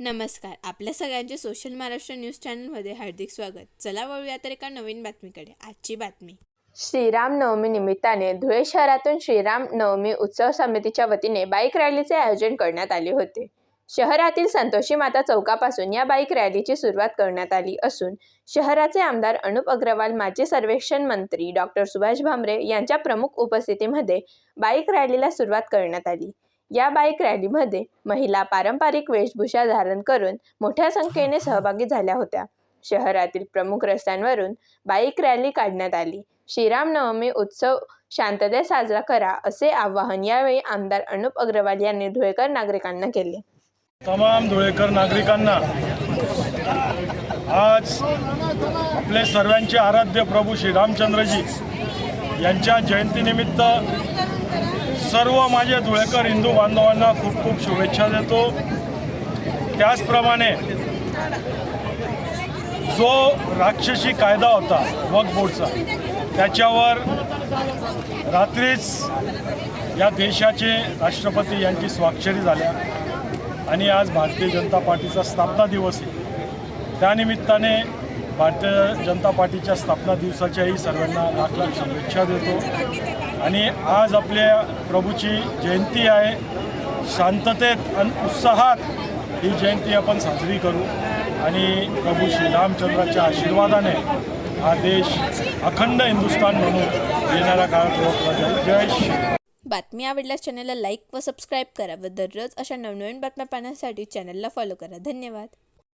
नमस्कार. आपल्या सगळ्यांचे सोशल महाराष्ट्र न्यूज चॅनलमध्ये हार्दिक स्वागत. चला वळूया तर एका नवीन बातमीकडे. आजची बातमी. श्रीराम नवमी निमित्ताने धुळे शहरातून श्रीराम नवमी उत्सव समितीच्या वतीने बाईक रॅलीचे आयोजन करण्यात आले होते. शहरातील संतोषी माता चौकापासून या बाईक रॅलीची सुरुवात करण्यात आली असून शहराचे आमदार अनुप अग्रवाल माजी सर्वेक्षण मंत्री डॉक्टर सुभाष भामरे यांच्या प्रमुख उपस्थितीमध्ये बाईक रॅलीला सुरुवात करण्यात आली. या बाईक रॅलीमध्ये महिला पारंपरिक वेशभूषा धारण करून मोठ्या संख्येने सहभागी झाल्या होत्या. शहरातील प्रमुख रस्त्यांवरून बाईक रॅली काढण्यात आली. श्रीरामनवमी उत्सव शांततेत साजरा करा असे आवाहन यावेळी आमदार अनुप अग्रवाल यांनी धुळेकर नागरिकांना केले. तमाम धुळेकर नागरिकांना आज आपले सर्वांचे आराध्य प्रभू श्री रामचंद्रजी यांच्या जयंतीनिमित्त सर्व माझे धुळेकर हिंदू बांधवांना खूप खूप शुभेच्छा देतो. त्याचप्रमाणे जो राक्षसी कायदा होता वक्फ बोर्डचा त्याच्यावर रात्रीच या देशाचे राष्ट्रपती यांची स्वाक्षरी झाल्या आणि आज भारतीय जनता पार्टीचा स्थापना दिवस आहे. त्यानिमित्ताने भारतीय जनता पार्टीच्या स्थापना दिवसाच्याही सर्वांना लाख लाख शुभेच्छा देतो. आणि आज आपल्या प्रभूची जयंती आहे. शांततेत आणि उत्साहात ही जयंती आपण साजरी करू. आणि प्रभू श्रीरामचंद्राच्या आशीर्वादाने हा देश अखंड हिंदुस्थान म्हणून येणाऱ्या काळात ओळखला जाईल. जय श्री बातमी आवडल्यास चॅनलला लाईक व सबस्क्राईब करा व दररोज अशा नवनवीन बातम्या पाहण्यासाठी चॅनलला फॉलो करा. धन्यवाद.